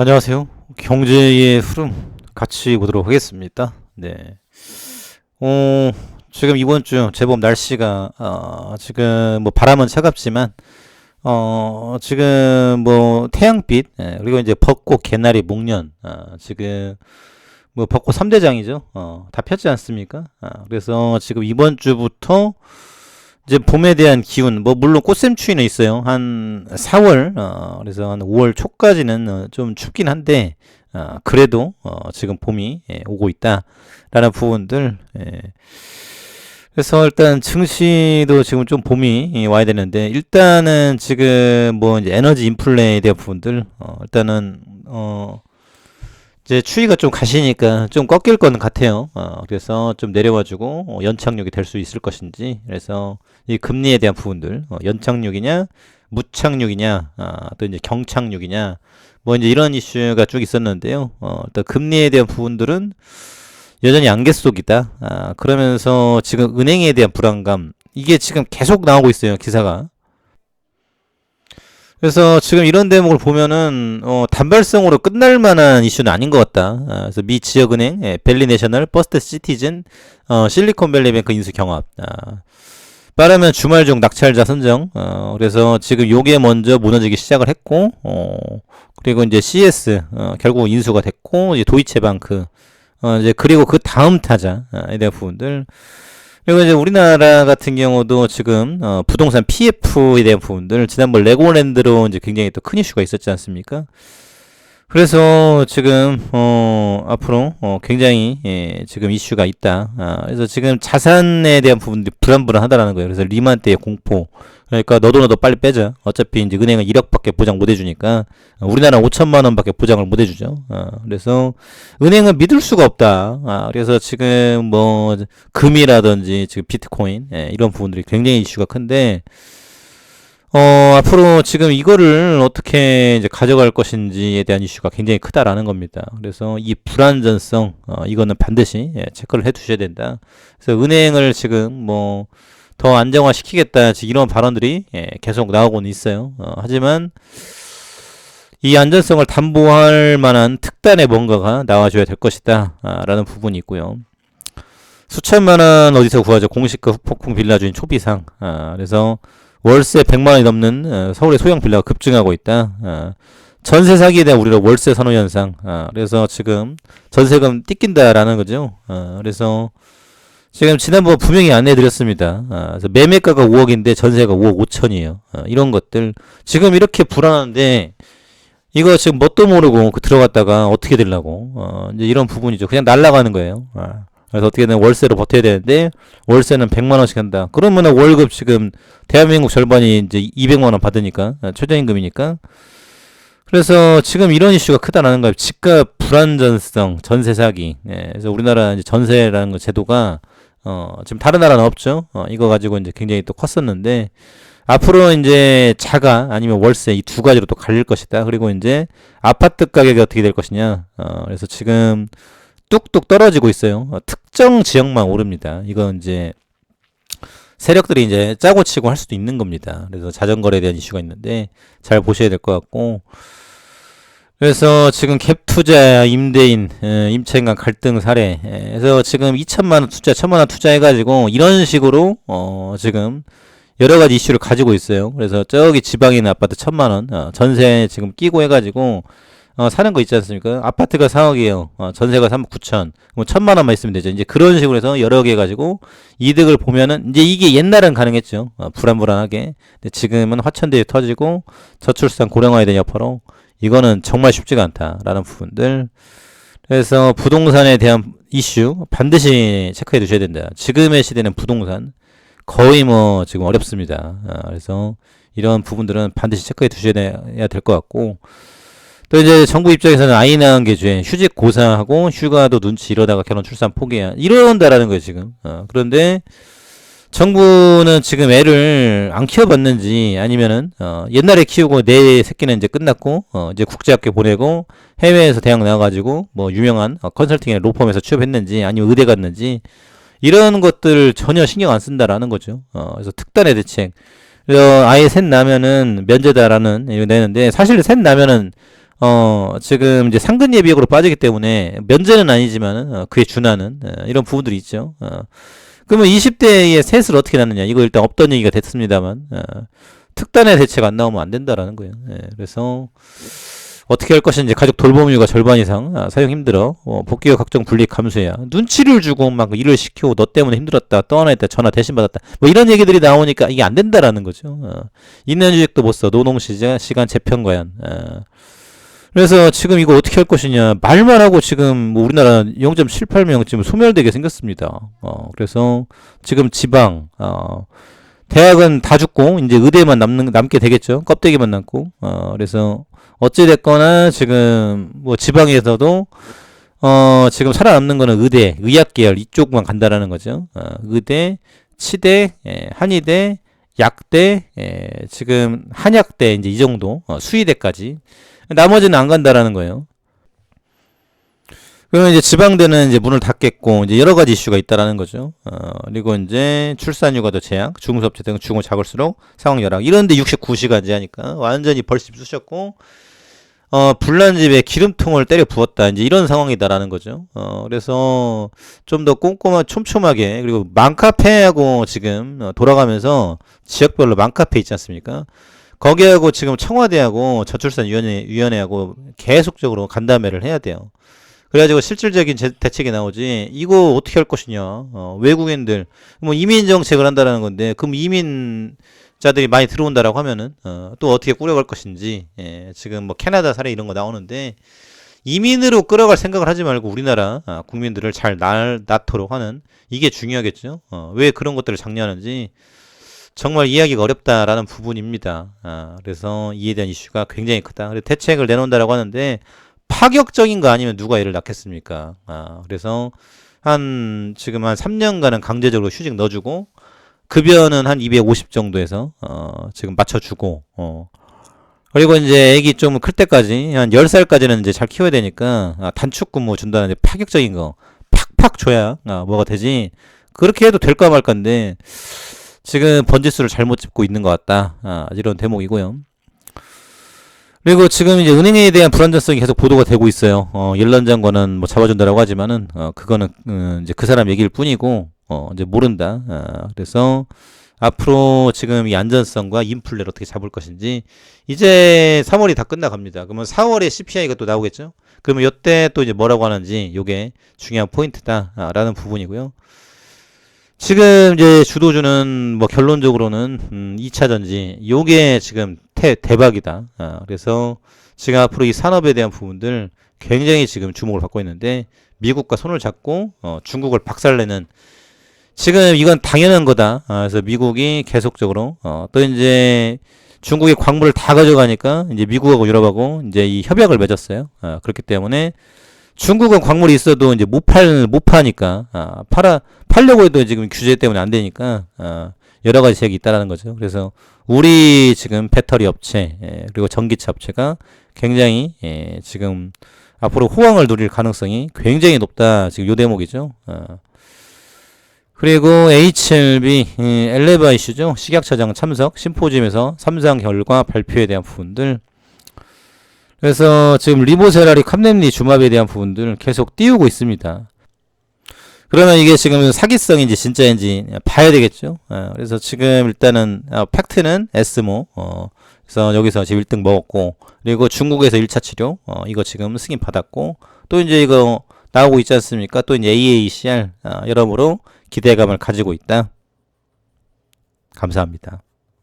안녕하세요. 경제의 흐름 같이 보도록 하겠습니다. 네. 어, 지금 이번 주 제법 날씨가 어, 지금 뭐 바람은 차갑지만 어, 지금 뭐 태양빛 예, 그리고 이제 벚꽃, 개나리, 목련 어, 지금 뭐 벚꽃 3대장이죠. 어, 다 폈지 않습니까? 아, 그래서 지금 이번 주부터 이제 봄에 대한 기운, 뭐 물론 꽃샘추위는 있어요. 한 4월, 어, 그래서 한 5월 초까지는 어, 좀 춥긴 한데, 어, 그래도 어, 지금 봄이 예, 오고 있다라는 부분들. 예. 그래서 일단 증시도 지금 좀 봄이 예, 와야 되는데 일단은 지금 뭐 이제 에너지 인플레에 대한 부분들 어, 일단은 어 이제 추위가 좀 가시니까 좀 꺾일 거는 같아요. 어, 그래서 좀 내려와주고 어, 연착륙이 될 수 있을 것인지 그래서 이 금리에 대한 부분들 어, 연착륙이냐 무착륙이냐 아, 또 이제 경착륙이냐 뭐 이제 이런 이슈가 쭉 있었는데요. 어, 일단 금리에 대한 부분들은 여전히 안개 속이다. 아, 그러면서 지금 은행에 대한 불안감 이게 지금 계속 나오고 있어요 기사가. 그래서 지금 이런 대목을 보면은 어, 단발성으로 끝날 만한 이슈는 아닌 것 같다. 아, 그래서 미 지역은행, 예, 벨리내셔널, 퍼스트 시티즌, 어, 실리콘밸리뱅크 인수 경합. 아, 빠르면 주말 중 낙찰자 선정. 어, 그래서 지금 요게 먼저 무너지기 시작을 했고, 어, 그리고 이제 CS 어, 결국 인수가 됐고, 이제 도이체방크. 어, 이제 그리고 그 다음 타자에 대한 부분들. 그리고 이제 우리나라 같은 경우도 지금 어, 부동산 PF에 대한 부분들 지난번 레고랜드로 이제 굉장히 또 큰 이슈가 있었지 않습니까? 그래서 지금 어, 앞으로 어, 굉장히 예, 지금 이슈가 있다. 아, 그래서 지금 자산에 대한 부분들이 불안불안하다라는 거예요. 그래서 리만 때의 공포. 그러니까 너도 너도 빨리 빼자. 어차피 이제 은행은 1억밖에 보장 못 해주니까 어, 우리나라 5천만 원밖에 보장을 못 해주죠. 아, 그래서 은행은 믿을 수가 없다. 아, 그래서 지금 뭐 금이라든지 지금 비트코인 예, 이런 부분들이 굉장히 이슈가 큰데. 어, 앞으로 지금 이거를 어떻게 이제 가져갈 것인지에 대한 이슈가 굉장히 크다라는 겁니다. 그래서 이 불안전성, 어, 이거는 반드시 예, 체크를 해 두셔야 된다. 그래서 은행을 지금 뭐 더 안정화 시키겠다, 지금 이런 발언들이 예, 계속 나오고는 있어요. 어, 하지만 이 안전성을 담보할 만한 특단의 뭔가가 나와줘야 될 것이다, 아, 라는 부분이 있고요. 수천만 원 어디서 구하죠? 공시급 폭풍 빌라 주인 초비상. 아, 그래서 월세 100만 원이 넘는 어, 서울의 소형 빌라가 급증하고 있다. 어, 전세 사기에 대한 우리로 월세 선호 현상. 어, 그래서 지금 전세금 띠낀다라는 거죠. 어, 그래서 지금 지난번 분명히 안내해 드렸습니다. 어, 그래서 매매가가 5억인데 전세가 5억 5천이에요. 어, 이런 것들 지금 이렇게 불안한데 이거 지금 뭣도 모르고 그 들어갔다가 어떻게 되려고 어, 이제 이런 부분이죠. 그냥 날아가는 거예요. 어. 그래서 어떻게든 월세로 버텨야 되는데 월세는 100만 원씩 한다. 그러면 월급 지금 대한민국 절반이 이제 200만 원 받으니까 아, 최저임금이니까. 그래서 지금 이런 이슈가 크다라는 거예요. 집값 불안전성, 전세 사기. 예, 그래서 우리나라 이제 전세라는 거 제도가 어, 지금 다른 나라는 없죠. 어, 이거 가지고 이제 굉장히 또 컸었는데 앞으로 이제 자가 아니면 월세 이 두 가지로 또 갈릴 것이다. 그리고 이제 아파트 가격이 어떻게 될 것이냐. 어, 그래서 지금 뚝뚝 떨어지고 있어요. 어, 특정 지역만 오릅니다. 이건 이제 세력들이 이제 짜고 치고 할 수도 있는 겁니다. 그래서 자전거에 대한 이슈가 있는데 잘 보셔야 될 것 같고 그래서 지금 갭 투자, 임대인, 에, 임차인 간 갈등 사례. 에, 그래서 지금 2천만 원 투자, 1천만 원 투자해 가지고 이런 식으로 어, 지금 여러 가지 이슈를 가지고 있어요. 그래서 저기 지방에 있는 아파트 천만 원 어, 전세 지금 끼고 해 가지고 어, 사는 거 있지 않습니까? 아파트가 4억이에요. 어, 전세가 3억 9천. 뭐 천만 원만 있으면 되죠. 이제 그런 식으로 해서 여러 개 가지고 이득을 보면은 이제 이게 옛날엔 가능했죠. 어, 불안불안하게. 근데 지금은 화천대유 터지고 저출산 고령화에 대한 여파로 이거는 정말 쉽지가 않다라는 부분들. 그래서 부동산에 대한 이슈 반드시 체크해 두셔야 된다. 지금의 시대는 부동산 거의 뭐 지금 어렵습니다. 아, 그래서 이런 부분들은 반드시 체크해 두셔야 될 것 같고 또 이제 정부 입장에서는 아이 낳은 게 죄, 휴직 고사하고 휴가도 눈치 이러다가 결혼 출산 포기야 이런다라는 거예요 지금. 어, 그런데 정부는 지금 애를 안 키워봤는지 아니면은 어, 옛날에 키우고 내 새끼는 이제 끝났고 어, 이제 국제학교 보내고 해외에서 대학 나와가지고 뭐 유명한 어, 컨설팅의 로펌에서 취업했는지 아니면 의대 갔는지 이런 것들 전혀 신경 안 쓴다라는 거죠. 어, 그래서 특단의 대책. 그래서 아예 셋 나면은 면제다라는 이거 내는데 사실 셋 나면은 어, 지금 이제 상근 예비역으로 빠지기 때문에 면제는 아니지만 어, 그에 준하는 어, 이런 부분들이 있죠. 어. 그러면 20대의 셋을 어떻게 낳느냐? 이거 일단 없던 얘기가 됐습니다만 어, 특단의 대책 안 나오면 안 된다라는 거예요. 예, 그래서 어떻게 할 것인지 가족 돌봄료가 절반 이상 아, 사용 힘들어 어, 복귀와 각종 불이익 감수해야 눈치를 주고 막 일을 시키고 너 때문에 힘들었다 떠나했다 전화 대신 받았다 뭐 이런 얘기들이 나오니까 이게 안 된다라는 거죠. 어. 있는 주식도 못 써 노동 시간 시간 재편 과연. 어. 그래서 지금 이거 어떻게 할 것이냐 말만 하고 지금 뭐 우리나라 0.78명 지금 소멸되게 생겼습니다. 어 그래서 지금 지방 어 대학은 다 죽고 이제 의대만 남는 남게 되겠죠. 껍데기만 남고 어 그래서 어찌 됐거나 지금 뭐 지방에서도 어 지금 살아남는 거는 의대, 의학 계열 이쪽만 간다라는 거죠. 어, 의대, 치대, 예, 한의대, 약대, 예, 지금 한약대 이제 이 정도 어, 수의대까지 나머지는 안 간다라는 거예요. 그러면 이제 지방대는 이제 문을 닫겠고 이제 여러 가지 이슈가 있다라는 거죠. 어, 그리고 이제 출산휴가 도 제약, 중소업체 등 중을 작을수록 상황 열악 이런데 69시간 제 하니까 완전히 벌집 쑤셨고 어, 불난 집에 기름통을 때려 부었다. 이제 이런 상황이다라는 거죠. 어, 그래서 좀 더 꼼꼼한, 촘촘하게, 그리고 맘카페하고 지금 어, 돌아가면서 지역별로 맘카페 있지 않습니까? 거기하고 지금 청와대하고 저출산위원회, 위원회 하고 계속적으로 간담회를 해야 돼요. 그래가지고 실질적인 제- 대책이 나오지, 이거 어떻게 할 것이냐. 어, 외국인들, 뭐 이민 정책을 한다라는 건데, 그럼 이민, 자들이 많이 들어온다라고 하면은 어, 또 어떻게 꾸려갈 것인지 예, 지금 뭐 캐나다 사례 이런 거 나오는데 이민으로 끌어갈 생각을 하지 말고 우리나라 아, 국민들을 잘 날, 낳도록 하는 이게 중요하겠죠. 어, 왜 그런 것들을 장려하는지 정말 이해하기가 어렵다라는 부분입니다. 아, 그래서 이에 대한 이슈가 굉장히 크다. 그래서 대책을 내놓는다라고 하는데 파격적인 거 아니면 누가 이를 낳겠습니까? 아, 그래서 한 지금 한 3년간은 강제적으로 휴직 넣어주고 급여는 한 250 정도에서 어, 지금 맞춰주고 어. 그리고 이제 애기 좀 클 때까지 한 10살까지는 이제 잘 키워야 되니까 아, 단축 근무 준다는 파격적인 거 팍팍 줘야 아, 뭐가 되지 그렇게 해도 될까 말까인데 지금 번지수를 잘못 짚고 있는 것 같다 아, 이런 대목이고요. 그리고 지금 이제 은행에 대한 불안정성이 계속 보도가 되고 있어요. 어, 옐런 장관은 뭐 잡아준다라고 하지만은 어, 그거는 음, 이제 그 사람 얘기일 뿐이고 어, 이제 모른다. 어, 그래서 앞으로 지금 이 안전성과 인플레를 어떻게 잡을 것인지 이제 3월이 다 끝나갑니다. 그러면 4월에 CPI가 또 나오겠죠? 그러면 이때 또 이제 뭐라고 하는지 요게 중요한 포인트다라는 부분이고요. 지금 이제 주도주는 뭐 결론적으로는 음, 2차 전지 요게 지금 태, 대박이다. 아, 그래서 지금 앞으로 이 산업에 대한 부분들 굉장히 지금 주목을 받고 있는데 미국과 손을 잡고 어, 중국을 박살내는 지금 이건 당연한 거다. 아, 그래서 미국이 계속적으로 어, 또 이제 중국의 광물을 다 가져가니까 이제 미국하고 유럽하고 이제 이 협약을 맺었어요. 아, 그렇기 때문에 중국은 광물이 있어도 이제 못 팔, 못 파니까, 아, 팔아, 팔려고 해도 지금 규제 때문에 안 되니까, 아, 여러 가지 제약이 있다라는 거죠. 그래서 우리 지금 배터리 업체, 예, 그리고 전기차 업체가 굉장히, 예, 지금 앞으로 호황을 누릴 가능성이 굉장히 높다. 지금 요 대목이죠. 아. 그리고 HLB, 예, 엘레바 이슈죠. 식약처장 참석, 심포지엄에서 삼상 결과 발표에 대한 부분들, 그래서 지금 리보세라리 캄렘리 주마비에 대한 부분들 계속 띄우고 있습니다. 그러면 이게 지금 사기성인지 진짜인지 봐야 되겠죠. 어, 그래서 지금 일단은 어, 팩트는 에스모. 어, 그래서 여기서 지금 1등 먹었고 그리고 중국에서 1차 치료 어, 이거 지금 승인 받았고 또 이제 이거 나오고 있지 않습니까? 또 이제 AACR 어, 여러모로 기대감을 가지고 있다. 감사합니다.